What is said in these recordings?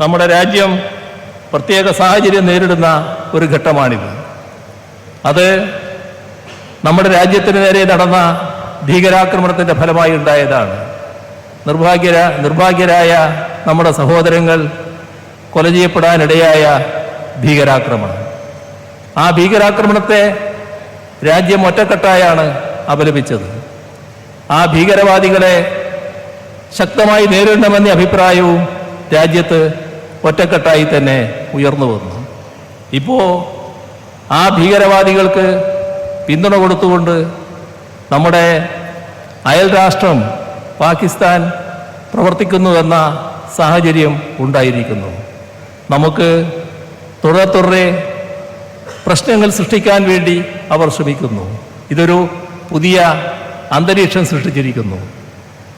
നമ്മുടെ രാജ്യം പ്രത്യേക സാഹചര്യം നേരിടുന്ന ഒരു ഘട്ടമാണിത്. അത് നമ്മുടെ രാജ്യത്തിന് നേരെ നടന്ന ഭീകരാക്രമണത്തിന്റെ ഫലമായി ഉണ്ടായതാണ്. നിർഭാഗ്യര നിർഭാഗ്യരായ നമ്മുടെ സഹോദരങ്ങൾ കൊല ചെയ്യപ്പെടാനിടയായ ഭീകരാക്രമണം. ആ ഭീകരാക്രമണത്തെ രാജ്യം ഒറ്റക്കെട്ടായാണ് അപലപിച്ചത്. ആ ഭീകരവാദികളെ ശക്തമായി നേരിടണമെന്ന അഭിപ്രായവും രാജ്യത്ത് ഒറ്റക്കെട്ടായി തന്നെ ഉയർന്നു വന്നു. ഇപ്പോൾ ആ ഭീകരവാദികൾക്ക് പിന്തുണ കൊടുത്തുകൊണ്ട് നമ്മുടെ അയൽ രാഷ്ട്രം പാകിസ്ഥാൻ പ്രവർത്തിക്കുന്നുവെന്ന സാഹചര്യം ഉണ്ടായിരിക്കുന്നു. നമുക്ക് തുടരെ തുടരെ പ്രശ്നങ്ങൾ സൃഷ്ടിക്കാൻ വേണ്ടി അവർ ശ്രമിക്കുന്നു. ഇതൊരു പുതിയ അന്തരീക്ഷം സൃഷ്ടിച്ചിരിക്കുന്നു.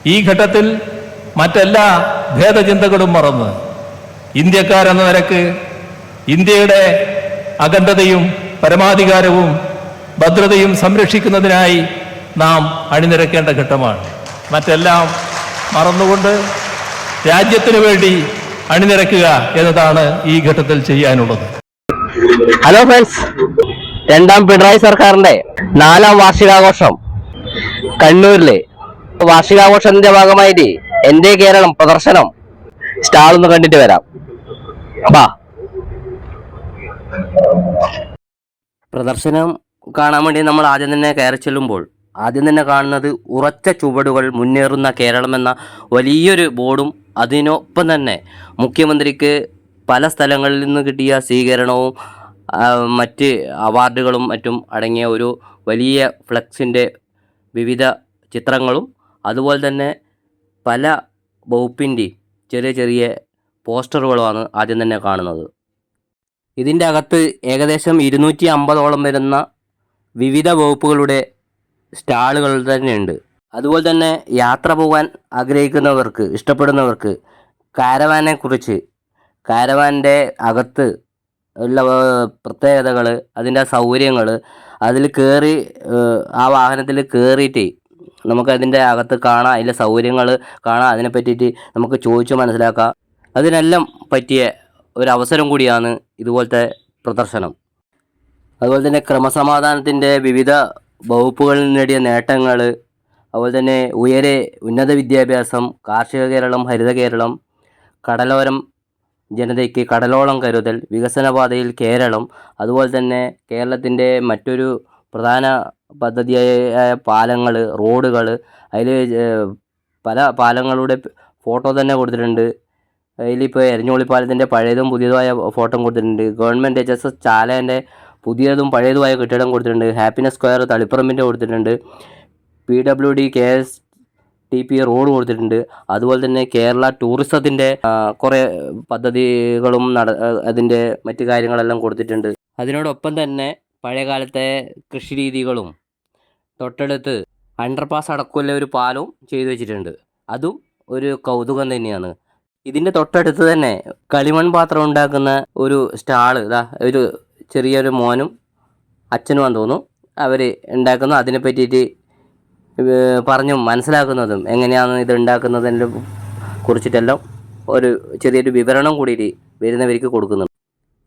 ഈ ഘട്ടത്തിൽ മറ്റെല്ലാ ഭേദചിന്തകളും മറന്ന് ഇന്ത്യക്കാരെന്ന നിലയ്ക്ക് ഇന്ത്യയുടെ അഖണ്ഡതയും പരമാധികാരവും ഭദ്രതയും സംരക്ഷിക്കുന്നതിനായി നാം അണിനിരക്കേണ്ട ഘട്ടമാണ്. മറ്റെല്ലാം മറന്നുകൊണ്ട് രാജ്യത്തിനു വേണ്ടി അണിനിരക്കുക എന്നതാണ് ഈ ഘട്ടത്തിൽ ചെയ്യാനുള്ളത്. ഹലോ ഫ്രണ്ട്സ് രണ്ടാം പിണറായി സർക്കാരിന്റെ നാലാം വാർഷികാഘോഷം കണ്ണൂരിലെ വാർഷികാഘോഷത്തിന്റെ ഭാഗമായിട്ട് എന്റെ കേരളം പ്രദർശനം സ്റ്റാളൊന്ന് കണ്ടിട്ട് വരാം. പ്രദർശനം കാണാൻ വേണ്ടി നമ്മൾ ആദ്യം തന്നെ കയറി ചെല്ലുമ്പോൾ ആദ്യം തന്നെ കാണുന്നത് ഉറച്ച ചുവടുകൾ മുന്നേറുന്ന കേരളം എന്ന വലിയൊരു ബോർഡും അതിനൊപ്പം തന്നെ മുഖ്യമന്ത്രിക്ക് പല സ്ഥലങ്ങളിൽ നിന്ന് കിട്ടിയ സ്വീകരണവും മറ്റ് അവാർഡുകളും മറ്റും അടങ്ങിയ ഒരു വലിയ ഫ്ലക്സിന്റെ വിവിധ ചിത്രങ്ങളും അതുപോലെ തന്നെ പല വകുപ്പിന്റെയും ചെറിയ ചെറിയ പോസ്റ്ററുകളുമാണ് ആദ്യം തന്നെ കാണുന്നത്. ഇതിന്റെ അകത്ത് ഏകദേശം ഇരുന്നൂറ്റി അമ്പതോളം വരുന്ന വിവിധ വകുപ്പുകളുടെ സ്റ്റാളുകൾ തന്നെയുണ്ട്. അതുപോലെ തന്നെ യാത്ര പോകാൻ ആഗ്രഹിക്കുന്നവർക്ക് ഇഷ്ടപ്പെടുന്നവർക്ക് കാരവാനെ കുറിച്ച് കാരവാന്റെ അകത്ത് ഉള്ള പ്രത്യേകതകൾ അതിന്റെ സൗകര്യങ്ങൾ അതിൽ കയറി ആ വാഹനത്തിൽ കയറിയിട്ട് നമുക്ക് അതിന്റെ അകത്ത് കാണാം അതിന്റെ സൗകര്യങ്ങൾ കാണാം അതിനെ പറ്റിയിട്ട് നമുക്ക് ചോദിച്ച് മനസ്സിലാക്കാം. അതിനെല്ലാം പറ്റിയ ഒരു അവസരം കൂടിയാണ് ഇതുപോലത്തെ പ്രദർശനം. അതുപോലെ തന്നെ ക്രമസമാധാനത്തിന്റെ വിവിധ വകുപ്പുകളിൽ നേടിയ നേട്ടങ്ങൾ അതുപോലെ തന്നെ ഉയരെ ഉന്നത വിദ്യാഭ്യാസം കാർഷിക കേരളം ഹരിത കേരളം കടലോരം ജനതയ്ക്ക് കടലോളം കരുതൽ വികസനപാതയിൽ കേരളം അതുപോലെ തന്നെ കേരളത്തിന്റെ മറ്റൊരു പ്രധാന പദ്ധതിയായ പാലങ്ങൾ റോഡുകൾ അതിൽ പല പാലങ്ങളുടെ ഫോട്ടോ തന്നെ കൊടുത്തിട്ടുണ്ട്. അതിലിപ്പോൾ എരഞ്ഞോളി പാലത്തിന്റെ പഴയതും പുതിയതുമായ ഫോട്ടോ കൊടുത്തിട്ടുണ്ട്. ഗവൺമെന്റ് എച്ച് എസ് എസ് ചാലേന്റെ പുതിയതും പഴയതുമായ കെട്ടിടം കൊടുത്തിട്ടുണ്ട്. ഹാപ്പിനെസ് സ്ക്വയർ തളിപ്പറമ്പിന്റെ കൊടുത്തിട്ടുണ്ട്. P W D K S T P road കൊടുത്തിട്ടുണ്ട്. അതുപോലെ തന്നെ കേരള ടൂറിസത്തിന്റെ കുറേ പദ്ധതികളും നട അതിന്റെ മറ്റു കാര്യങ്ങളെല്ലാം കൊടുത്തിട്ടുണ്ട്. അതിനോടൊപ്പം തന്നെ പഴയകാലത്തെ കൃഷി രീതികളും തൊട്ടടുത്ത് അണ്ടർപാസ് അടക്കമുള്ള ഒരു പാലവും ചെയ്തു വെച്ചിട്ടുണ്ട്. അതും ഒരു കൗതുകം തന്നെയാണ്. ഇതിന്റെ തൊട്ടടുത്ത് തന്നെ കളിമൺ പാത്രം ഉണ്ടാക്കുന്ന ഒരു സ്റ്റാൾ ഇതാ ഒരു ചെറിയൊരു മോനും അച്ഛനുമാന്ന് തോന്നുന്നു. അവർ ഉണ്ടാക്കുന്നു. അതിനെ പറ്റിയിട്ട് പറഞ്ഞും മനസ്സിലാക്കുന്നതും എങ്ങനെയാണ് ഇത് ഉണ്ടാക്കുന്നതിനെ കുറിച്ചിട്ടെല്ലാം ഒരു ചെറിയൊരു വിവരണം കൂടിയിട്ട് വരുന്നവർക്ക് കൊടുക്കുന്നുണ്ട്.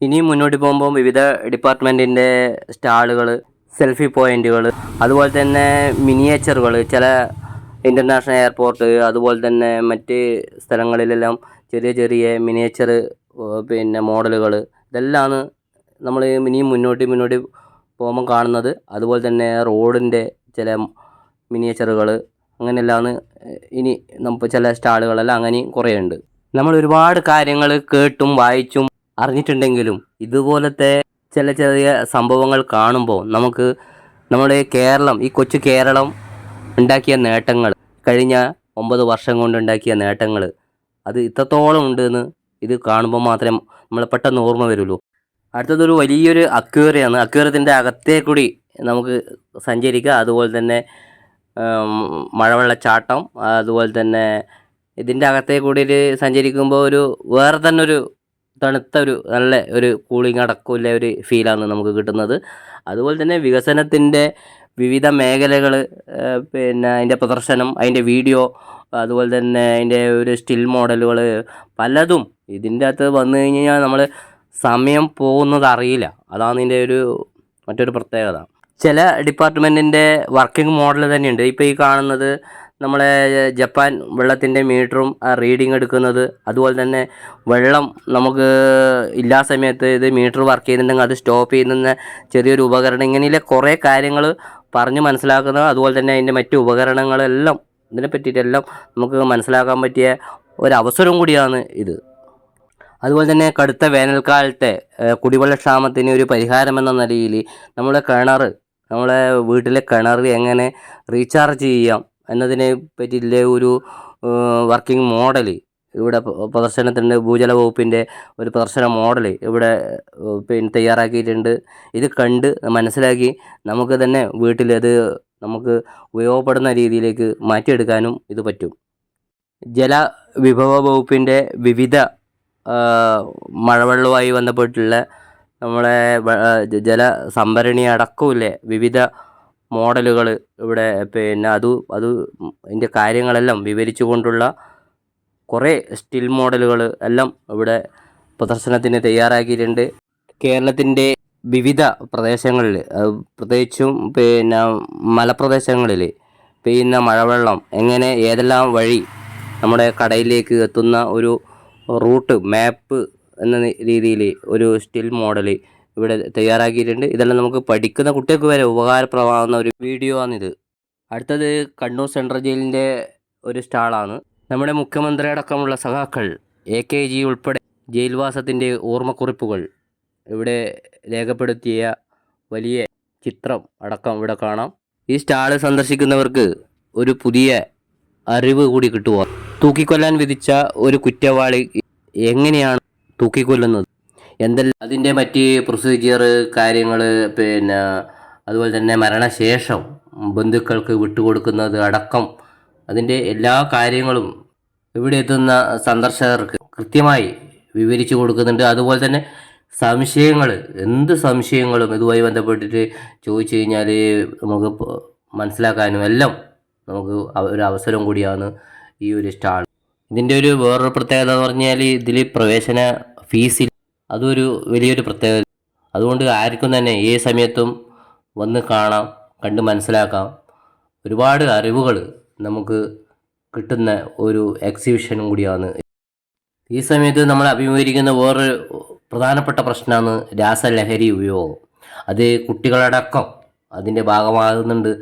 ഇനിയും മുന്നോട്ട് പോകുമ്പോൾ വിവിധ ഡിപ്പാർട്ട്മെന്റിന്റെ സ്റ്റാളുകൾ സെൽഫി പോയിന്റുകൾ അതുപോലെ തന്നെ മിനിയേച്ചറുകൾ ചില ഇന്റർനാഷണൽ എയർപോർട്ട് അതുപോലെ തന്നെ മറ്റ് സ്ഥലങ്ങളിലെല്ലാം ചെറിയ ചെറിയ മിനിയേച്ചർ പിന്നെ മോഡലുകൾ ഇതെല്ലാമാണ് നമ്മൾ ഇനിയും മുന്നോട്ട് മുന്നോട്ട് പോകുമ്പോൾ കാണുന്നത്. അതുപോലെ തന്നെ റോഡിന്റെ ചില മിനിയേച്ചറുകൾ അങ്ങനെയെല്ലാമാണ് ഇനി നമുക്ക് ചില സ്റ്റാളുകളെല്ലാം അങ്ങനെയും കുറേ ഉണ്ട് നമ്മൾ ഒരുപാട് കാര്യങ്ങൾ കേട്ടും വായിച്ചും അറിഞ്ഞിട്ടുണ്ടെങ്കിലും ഇതുപോലത്തെ ചില ചെറിയ സംഭവങ്ങൾ കാണുമ്പോൾ നമുക്ക് നമ്മുടെ കേരളം ഈ കൊച്ചു കേരളം ഉണ്ടാക്കിയ നേട്ടങ്ങൾ കഴിഞ്ഞ ഒമ്പത് വർഷം കൊണ്ട് ഉണ്ടാക്കിയ നേട്ടങ്ങൾ അത് ഇത്രത്തോളം ഉണ്ടെന്ന് ഇത് കാണുമ്പോൾ മാത്രമേ നമ്മൾ പെട്ടെന്ന് ഓർമ്മ വരുള്ളൂ. അടുത്തതൊരു വലിയൊരു അക്വേറിയാണ്. അക്വേറിയത്തിന്റെ അകത്തേ കൂടി നമുക്ക് സഞ്ചരിക്കുക അതുപോലെ തന്നെ മഴവെള്ളച്ചാട്ടം അതുപോലെ തന്നെ ഇതിന്റെ അകത്തേ കൂടി സഞ്ചരിക്കുമ്പോൾ ഒരു വേറെ തന്നെ ഒരു തണുത്ത ഒരു നല്ല ഒരു കൂളിംഗ് അടക്കമില്ല ഒരു ഫീലാണ് നമുക്ക് കിട്ടുന്നത്. അതുപോലെ തന്നെ വികസനത്തിന്റെ വിവിധ മേഖലകൾ പിന്നെ അതിന്റെ പ്രദർശനം അതിന്റെ വീഡിയോ അതുപോലെ തന്നെ അതിന്റെ ഒരു സ്റ്റിൽ മോഡലുകൾ പലതും ഇതിന്റെ അകത്ത് വന്നു കഴിഞ്ഞാൽ നമ്മൾ സമയം പോകുന്നത് അറിയില്ല. അതാണ് ഇതിന്റെ ഒരു മറ്റൊരു പ്രത്യേകത. ചില ഡിപ്പാർട്ട്മെന്റിന്റെ വർക്കിംഗ് മോഡൽ തന്നെയുണ്ട്. ഇപ്പോൾ ഈ കാണുന്നത് നമ്മളെ ജപ്പാൻ വെള്ളത്തിന്റെ മീറ്ററും റീഡിങ് എടുക്കുന്നത് അതുപോലെ തന്നെ വെള്ളം നമുക്ക് ഇല്ലാ സമയത്ത് ഇത് മീറ്റർ വർക്ക് ചെയ്യുന്നുണ്ടെങ്കിൽ അത് സ്റ്റോപ്പ് ചെയ്യുന്ന ചെറിയൊരു ഉപകരണം ഇങ്ങനെയുള്ള കുറേ കാര്യങ്ങൾ പറഞ്ഞ് മനസ്സിലാക്കുന്ന അതുപോലെ തന്നെ അതിന്റെ മറ്റു ഉപകരണങ്ങളെല്ലാം ഇതിനെ പറ്റിയിട്ടെല്ലാം നമുക്ക് മനസ്സിലാക്കാൻ പറ്റിയ ഒരവസരം കൂടിയാണ് ഇത്. അതുപോലെ തന്നെ കടുത്ത വേനൽക്കാലത്തെ കുടിവെള്ള കുടിവെള്ളക്ഷാമത്തിന് ഒരു പരിഹാരമെന്ന നിലയിൽ നമ്മുടെ കിണർ നമ്മളെ വീട്ടിലെ കിണർ എങ്ങനെ റീചാർജ് ചെയ്യാം എന്നതിനെ പറ്റിയുള്ള ഒരു വർക്കിംഗ് മോഡൽ ഇവിടെ പ്രദർശനത്തിന്റെ ഭൂജല വകുപ്പിന്റെ ഒരു പ്രദർശന മോഡൽ ഇവിടെ പിന്നെ തയ്യാറാക്കിയിട്ടുണ്ട്. ഇത് കണ്ട് മനസ്സിലാക്കി നമുക്ക് തന്നെ വീട്ടിലത് നമുക്ക് ഉപയോഗപ്പെടുന്ന രീതിയിലേക്ക് മാറ്റിയെടുക്കാനും ഇത് പറ്റും. ജല വിഭവ വകുപ്പിന്റെ വിവിധ മഴവെള്ളവുമായി ബന്ധപ്പെട്ടുള്ള നമ്മളെ ജല സംഭരണി അടക്കമില്ലേ വിവിധ മോഡലുകൾ ഇവിടെ പിന്നെ അത് അത് അതിന്റെ കാര്യങ്ങളെല്ലാം വിവരിച്ചു കൊണ്ടുള്ള കുറേ സ്റ്റിൽ മോഡലുകൾ എല്ലാം ഇവിടെ പ്രദർശനത്തിന് തയ്യാറാക്കിയിട്ടുണ്ട്. കേരളത്തിന്റെ വിവിധ പ്രദേശങ്ങളിൽ പ്രത്യേകിച്ചും പിന്നെ മലപ്രദേശങ്ങളിൽ പെയ്യുന്ന മഴവെള്ളം എങ്ങനെ ഏതെല്ലാം വഴി നമ്മുടെ കടയിലേക്ക് എത്തുന്ന ഒരു റൂട്ട് മാപ്പ് എന്ന രീതിയിൽ ഒരു സ്റ്റിൽ മോഡൽ ഇവിടെ തയ്യാറാക്കിയിട്ടുണ്ട്. ഇതെല്ലാം നമുക്ക് പഠിക്കുന്ന കുട്ടികൾക്ക് വരെ ഉപകാരപ്രദമാകുന്ന ഒരു വീഡിയോ ആണിത് അടുത്തത് കണ്ണൂർ സെൻട്രൽ ജയിലിന്റെ ഒരു സ്റ്റാളാണ്. നമ്മുടെ മുഖ്യമന്ത്രിയടക്കമുള്ള സഖാക്കൾ എ കെ ജി ഉൾപ്പെടെ ജയിൽവാസത്തിന്റെ ഓർമ്മക്കുറിപ്പുകൾ ഇവിടെ രേഖപ്പെടുത്തിയ വലിയ ചിത്രം അടക്കം ഇവിടെ കാണാം. ഈ സ്റ്റാൾ സന്ദർശിക്കുന്നവർക്ക് ഒരു പുതിയ അറിവ് കൂടി കിട്ടുക തൂക്കിക്കൊല്ലാൻ വിധിച്ച ഒരു കുറ്റവാളി എങ്ങനെയാണ് തൂക്കിക്കൊല്ലുന്നത്? എന്തെല്ലാം അതിന്റെ മറ്റ് പ്രൊസീജിയർ കാര്യങ്ങൾ പിന്നെ അതുപോലെ തന്നെ മരണശേഷം ബന്ധുക്കൾക്ക് വിട്ടുകൊടുക്കുന്നത് അടക്കം അതിന്റെ എല്ലാ കാര്യങ്ങളും ഇവിടെ എത്തുന്ന സന്ദർശകർക്ക് കൃത്യമായി വിവരിച്ചു കൊടുക്കുന്നുണ്ട്. അതുപോലെ തന്നെ സംശയങ്ങൾ എന്ത് സംശയങ്ങളും ഇതുമായി ബന്ധപ്പെട്ടിട്ട് ചോദിച്ചു കഴിഞ്ഞാൽ നമുക്ക് മനസ്സിലാക്കാനും എല്ലാം നമുക്ക് ഒരു അവസരം കൂടിയാണ് ഈ ഒരു സ്റ്റാൾ. ഇതിന്റെ ഒരു വേറൊരു പ്രത്യേകത എന്ന് പറഞ്ഞാൽ ഇതിൽ പ്രവേശന ഫീസിൽ അതൊരു വലിയൊരു പ്രത്യേകത. അതുകൊണ്ട് ആർക്കും തന്നെ ഏത് സമയത്തും വന്ന് കാണാം കണ്ട് മനസ്സിലാക്കാം. ഒരുപാട് അറിവുകൾ നമുക്ക് കിട്ടുന്ന ഒരു എക്സിബിഷനും കൂടിയാണ്. ഈ സമയത്ത് നമ്മൾ അഭിമുഖീകരിക്കുന്ന വേറൊരു പ്രധാനപ്പെട്ട പ്രശ്നമാണ് രാസലഹരി ഉപയോഗം. അത് കുട്ടികളടക്കം അതിന്റെ ഭാഗമാകുന്നുണ്ട്.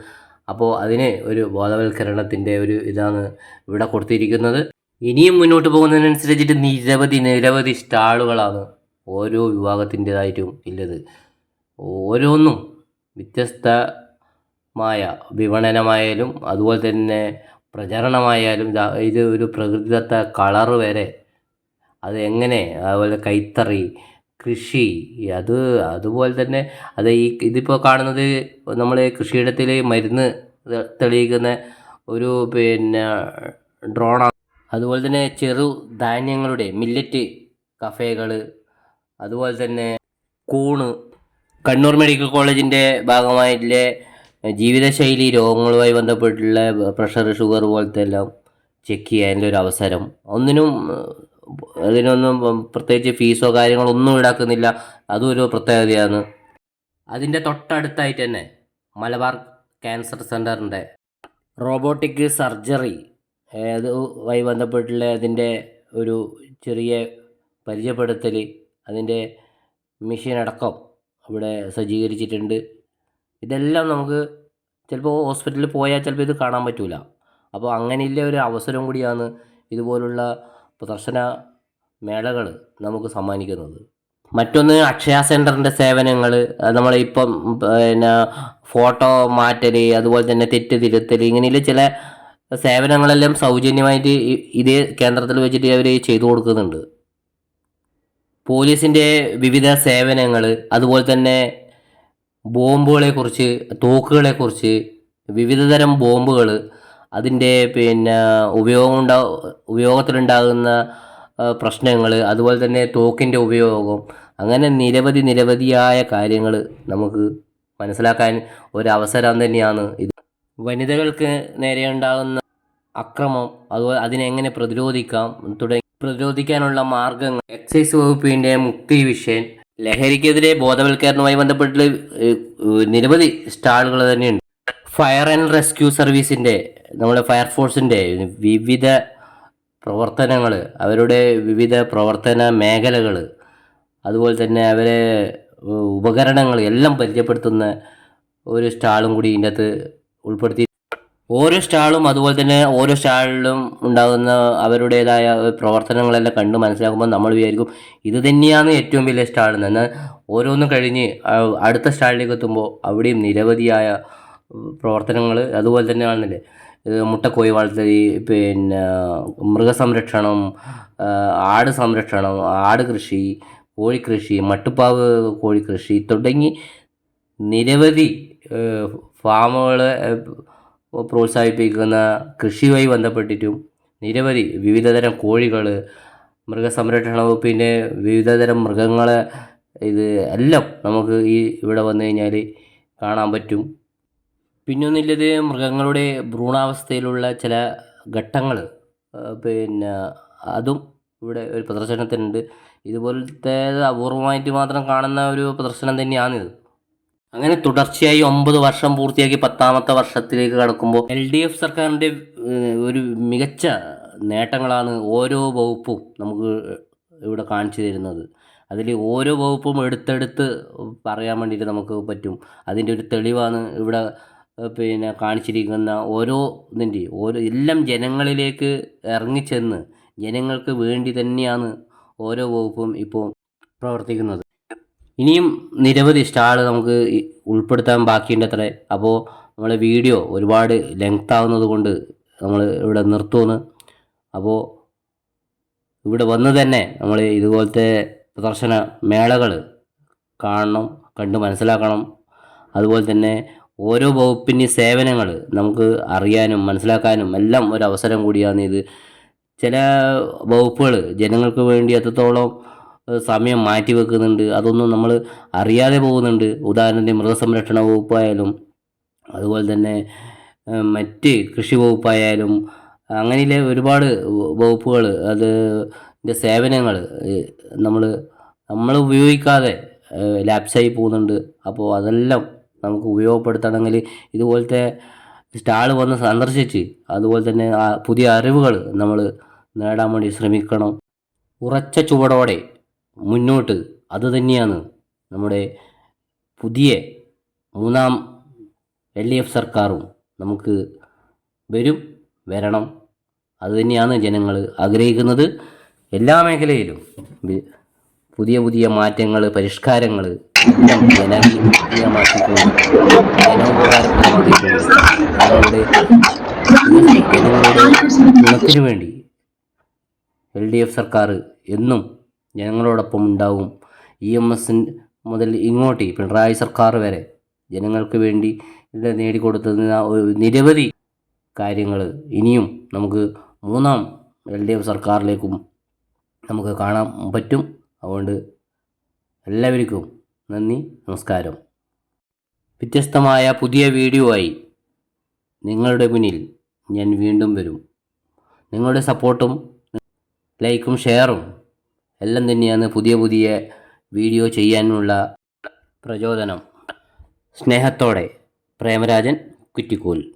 അപ്പോൾ അതിന് ഒരു ബോധവൽക്കരണത്തിന്റെ ഒരു ഇതാണ് ഇവിടെ കൊടുത്തിരിക്കുന്നത്. ഇനിയും മുന്നോട്ട് പോകുന്നതിനനുസരിച്ചിട്ട് നിരവധി നിരവധി സ്റ്റാളുകളാണ് ഓരോ വിഭാഗത്തിന്റെതായിട്ടും ഉള്ളത്. ഓരോന്നും വ്യത്യസ്തമായ വിപണനമായാലും അതുപോലെ തന്നെ പ്രചരണമായാലും ഇത് ഒരു പ്രകൃതിദത്ത കളറ് വരെ അത് എങ്ങനെ? അതുപോലെ കൈത്തറി കൃഷി അത് അതുപോലെ തന്നെ അത് ഈ ഇതിപ്പോൾ കാണുന്നത് നമ്മൾ കൃഷിയിടത്തിൽ മരുന്ന് തെളിയിക്കുന്ന ഒരു പിന്നെ ഡ്രോണാണ് അതുപോലെ തന്നെ ചെറു ധാന്യങ്ങളുടെ മില്ലറ്റ് കഫേകൾ അതുപോലെ തന്നെ കൂണ്. കണ്ണൂർ മെഡിക്കൽ കോളേജിന്റെ ഭാഗമായിട്ടുള്ള ജീവിതശൈലി രോഗങ്ങളുമായി ബന്ധപ്പെട്ടുള്ള പ്രഷർ ഷുഗർ പോലത്തെ എല്ലാം ചെക്ക് ചെയ്യാനുള്ള ഒരു അവസരം. ഒന്നിനും അതിനൊന്നും പ്രത്യേകിച്ച് ഫീസോ കാര്യങ്ങളോ ഒന്നും ഈടാക്കുന്നില്ല. അതും ഒരു പ്രത്യേകതയാണ്. അതിന്റെ തൊട്ടടുത്തായിട്ട് തന്നെ മലബാർ ക്യാൻസർ സെന്ററിന്റെ റോബോട്ടിക് സർജറി അതുമായി ബന്ധപ്പെട്ടുള്ള അതിന്റെ ഒരു ചെറിയ പരിചയപ്പെടുത്തൽ അതിന്റെ മെഷീൻ അടക്കം ഇവിടെ സജ്ജീകരിച്ചിട്ടുണ്ട്. ഇതെല്ലാം നമുക്ക് ചിലപ്പോൾ ഹോസ്പിറ്റലിൽ പോയാൽ ചിലപ്പോൾ ഇത് കാണാൻ പറ്റില്ല അപ്പോൾ അങ്ങനെയുള്ള ഒരു അവസരം കൂടിയാണ് ഇതുപോലുള്ള പ്രദർശന മേളകൾ നമുക്ക് സമ്മാനിക്കുന്നത്. മറ്റൊന്ന് അക്ഷയ സെന്ററിന്റെ സേവനങ്ങൾ നമ്മളിപ്പം പിന്നെ ഫോട്ടോ മാറ്റൽ അതുപോലെ തന്നെ തെറ്റ് തിരുത്തൽ ഇങ്ങനെയുള്ള ചില സേവനങ്ങളെല്ലാം സൗജന്യമായിട്ട് ഇതേ കേന്ദ്രത്തിൽ വെച്ചിട്ട് അവർ ചെയ്തു കൊടുക്കുന്നുണ്ട്. പോലീസിന്റെ വിവിധ സേവനങ്ങൾ അതുപോലെ തന്നെ ബോംബുകളെക്കുറിച്ച് തോക്കുകളെക്കുറിച്ച് വിവിധതരം ബോംബുകൾ അതിന്റെ പിന്നെ ഉപയോഗം ഉണ്ടാ ഉപയോഗത്തിലുണ്ടാകുന്ന പ്രശ്നങ്ങൾ അതുപോലെ തന്നെ തോക്കിന്റെ ഉപയോഗം അങ്ങനെ നിരവധി നിരവധിയായ കാര്യങ്ങൾ നമുക്ക് മനസ്സിലാക്കാൻ ഒരവസരം തന്നെയാണ് ഇത്. വനിതകൾക്ക് നേരെ ഉണ്ടാകുന്ന അക്രമം അതുപോലെ അതിനെങ്ങനെ പ്രതിരോധിക്കാം തുടങ്ങി പ്രതിരോധിക്കാനുള്ള മാർഗങ്ങൾ എക്സൈസ് വകുപ്പിന്റെ മുക്തി വിഷയൻ ലഹരിക്കെതിരെ ബോധവൽക്കരണവുമായി ബന്ധപ്പെട്ട് നിരവധി സ്റ്റാളുകൾ തന്നെയുണ്ട്. ഫയർ ആൻഡ് റെസ്ക്യൂ സർവീസിന്റെ നമ്മുടെ ഫയർഫോഴ്സിന്റെ വിവിധ പ്രവർത്തനങ്ങൾ അവരുടെ വിവിധ പ്രവർത്തന മേഖലകൾ അതുപോലെ തന്നെ അവരെ ഉപകരണങ്ങൾ എല്ലാം പരിചയപ്പെടുത്തുന്ന ഒരു സ്റ്റാളും കൂടി ഇതിന്റെ അകത്ത് ഉൾപ്പെടുത്തി ഓരോ സ്റ്റാളും അതുപോലെ തന്നെ ഓരോ സ്റ്റാളിലും ഉണ്ടാകുന്ന അവരുടേതായ പ്രവർത്തനങ്ങളെല്ലാം കണ്ട് മനസ്സിലാക്കുമ്പോൾ നമ്മൾ വിചാരിക്കും ഇത് തന്നെയാണ് ഏറ്റവും വലിയ സ്റ്റാൾ എന്ന്. എന്നാൽ ഓരോന്നും കഴിഞ്ഞ് അടുത്ത സ്റ്റാളിലേക്ക് എത്തുമ്പോൾ അവിടെയും നിരവധിയായ പ്രവർത്തനങ്ങൾ അതുപോലെ തന്നെ ആണല്ലേ മുട്ടക്കോയി വളർത്തൽ പിന്നെ മൃഗസംരക്ഷണം ആട് സംരക്ഷണം ആട് കൃഷി കോഴിക്കൃഷി മട്ടുപ്പാവ് കോഴിക്കൃഷി തുടങ്ങി നിരവധി ഏഹ്, പ്രോത്സാഹിപ്പിക്കുന്ന കൃഷിയുമായി ബന്ധപ്പെട്ടിട്ടും നിരവധി വിവിധതരം കോഴികൾ മൃഗസംരക്ഷണ വകുപ്പിന്റെ വിവിധതരം മൃഗങ്ങളെ ഇത് എല്ലാം നമുക്ക് ഈ ഇവിടെ വന്നു കഴിഞ്ഞാൽ കാണാൻ പറ്റും. പിന്നൊന്നില്ലത് മൃഗങ്ങളുടെ ഭ്രൂണാവസ്ഥയിലുള്ള ചില ഘട്ടങ്ങൾ പിന്നെ അതും ഇവിടെ ഒരു പ്രദർശനത്തിനുണ്ട്. ഇതുപോലത്തെ അപൂർവമായിട്ട് മാത്രം കാണുന്ന ഒരു പ്രദർശനം തന്നെയാണിത്. അങ്ങനെ തുടർച്ചയായി ഒമ്പത് വർഷം പൂർത്തിയാക്കി പത്താമത്തെ വർഷത്തിലേക്ക് കടക്കുമ്പോൾ എൽ ഡി എഫ് സർക്കാരിന്റെ ഒരു മികച്ച നേട്ടങ്ങളാണ് ഓരോ വകുപ്പും നമുക്ക് ഇവിടെ കാണിച്ചു തരുന്നത്. അതിൽ ഓരോ വകുപ്പും എടുത്തെടുത്ത് പറയാൻ വേണ്ടിയിട്ട് നമുക്ക് പറ്റും. അതിന്റെ ഒരു തെളിവാണ് ഇവിടെ പിന്നെ കാണിച്ചിരിക്കുന്ന ഓരോ ഇതിന്റെ ഓരോ എല്ലാം ജനങ്ങളിലേക്ക് ഇറങ്ങിച്ചെന്ന് ജനങ്ങൾക്ക് വേണ്ടി തന്നെയാണ് ഓരോ വകുപ്പും ഇപ്പോൾ പ്രവർത്തിക്കുന്നത്. ഇനിയും നിരവധി സ്റ്റാൾ നമുക്ക് ഉൾപ്പെടുത്താൻ ബാക്കിയുണ്ട് അത്രേ അപ്പോൾ നമ്മളെ വീഡിയോ ഒരുപാട് ലെങ്ത് ആവുന്നത് കൊണ്ട് നമ്മൾ ഇവിടെ നിർത്തുമെന്ന് അപ്പോൾ ഇവിടെ വന്ന് തന്നെ നമ്മൾ ഇതുപോലത്തെ പ്രദർശന മേളകൾ കാണണം കണ്ട് മനസ്സിലാക്കണം. അതുപോലെ തന്നെ ഓരോ വകുപ്പിന്റെ സേവനങ്ങൾ നമുക്ക് അറിയാനും മനസ്സിലാക്കാനും എല്ലാം ഒരു അവസരം കൂടിയാണ് ഇത്. ചില വകുപ്പുകൾ ജനങ്ങൾക്ക് വേണ്ടി എത്രത്തോളം സമയം മാറ്റി വെക്കുന്നുണ്ട്. അതൊന്നും നമ്മൾ അറിയാതെ പോകുന്നുണ്ട്. ഉദാഹരണത്തിന് മൃഗസംരക്ഷണ വകുപ്പായാലും അതുപോലെ തന്നെ മറ്റ് കൃഷി വകുപ്പായാലും അങ്ങനെയുള്ള ഒരുപാട് വകുപ്പുകൾ അത് സേവനങ്ങൾ നമ്മൾ നമ്മൾ ഉപയോഗിക്കാതെ ലാപ്സായി പോകുന്നുണ്ട്. അപ്പോൾ അതെല്ലാം നമുക്ക് ഉപയോഗപ്പെടുത്തണമെങ്കിൽ ഇതുപോലത്തെ സ്റ്റാൾ വന്ന് സന്ദർശിച്ച് അതുപോലെ തന്നെ പുതിയ അറിവുകൾ നമ്മൾ നേടാൻ വേണ്ടി ശ്രമിക്കണം. ഉറച്ച ചുവടോടെ മുന്നോട്ട്. അതുതന്നെയാണ് നമ്മുടെ പുതിയ മൂന്നാം എൽ ഡി എഫ് സർക്കാരും നമുക്ക് വരും വരണം. അതുതന്നെയാണ് ജനങ്ങൾ ആഗ്രഹിക്കുന്നത്. എല്ലാ മേഖലയിലും പുതിയ പുതിയ മാറ്റങ്ങൾ പരിഷ്കാരങ്ങൾ ജനങ്ങളുടെ ഗുണത്തിനു വേണ്ടി എൽ ഡി എഫ് സർക്കാർ എന്നും ജനങ്ങളോടൊപ്പം ഉണ്ടാവും. ഇ എം എസ് മുതൽ ഇങ്ങോട്ട് പിണറായി സർക്കാർ വരെ ജനങ്ങൾക്ക് വേണ്ടി ഒരു നിരവധി കാര്യങ്ങൾ ഇനിയും നമുക്ക് മൂന്നാം എൽ ഡി എഫ് സർക്കാരിലേക്കും നമുക്ക് കാണാൻ പറ്റും. അതുകൊണ്ട് എല്ലാവർക്കും നന്ദി നമസ്കാരം. വ്യത്യസ്തമായ പുതിയ വീഡിയോ ആയി നിങ്ങളുടെ മുന്നിൽ ഞാൻ വീണ്ടും വരും. നിങ്ങളുടെ സപ്പോർട്ടും ലൈക്കും ഷെയറും എല്ലാം തന്നെയാണ് പുതിയ പുതിയ വീഡിയോ ചെയ്യാനുള്ള പ്രചോദനം. സ്നേഹത്തോടെ പ്രേമരാജൻ കുറ്റിക്കോൽ.